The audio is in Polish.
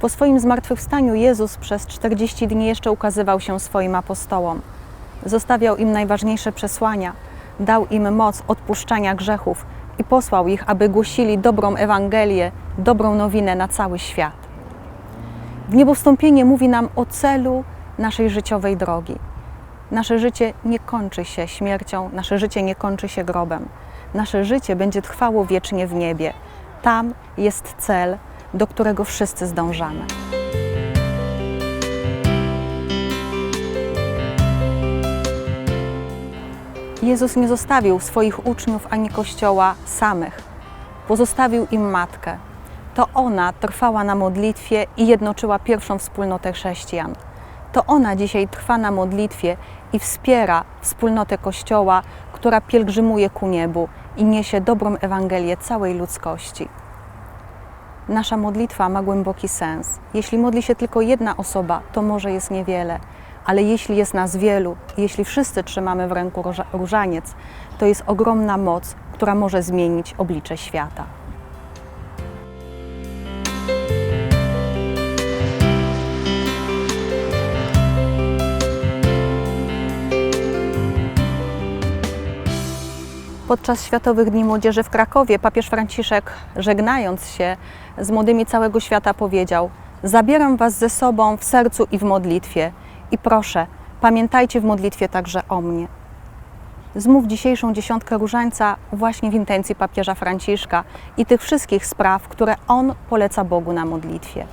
Po swoim zmartwychwstaniu Jezus przez 40 dni jeszcze ukazywał się swoim apostołom. Zostawiał im najważniejsze przesłania, dał im moc odpuszczania grzechów i posłał ich, aby głosili dobrą Ewangelię, dobrą nowinę na cały świat. W niebowstąpienie mówi nam o celu naszej życiowej drogi. Nasze życie nie kończy się śmiercią, nasze życie nie kończy się grobem. Nasze życie będzie trwało wiecznie w niebie. Tam jest cel, do którego wszyscy zdążamy. Jezus nie zostawił swoich uczniów ani Kościoła samych. Pozostawił im matkę. To ona trwała na modlitwie i jednoczyła pierwszą wspólnotę chrześcijan. To ona dzisiaj trwa na modlitwie i wspiera wspólnotę Kościoła, która pielgrzymuje ku niebu i niesie dobrą Ewangelię całej ludzkości. Nasza modlitwa ma głęboki sens. Jeśli modli się tylko jedna osoba, to może jest niewiele, ale jeśli jest nas wielu, jeśli wszyscy trzymamy w ręku róża- różaniec, to jest ogromna moc, która może zmienić oblicze świata. Podczas Światowych Dni Młodzieży w Krakowie papież Franciszek, żegnając się z młodymi całego świata, powiedział: Zabieram Was ze sobą w sercu i w modlitwie. I proszę, pamiętajcie w modlitwie także o mnie. Zmów dzisiejszą dziesiątkę różańca właśnie w intencji papieża Franciszka i tych wszystkich spraw, które on poleca Bogu na modlitwie.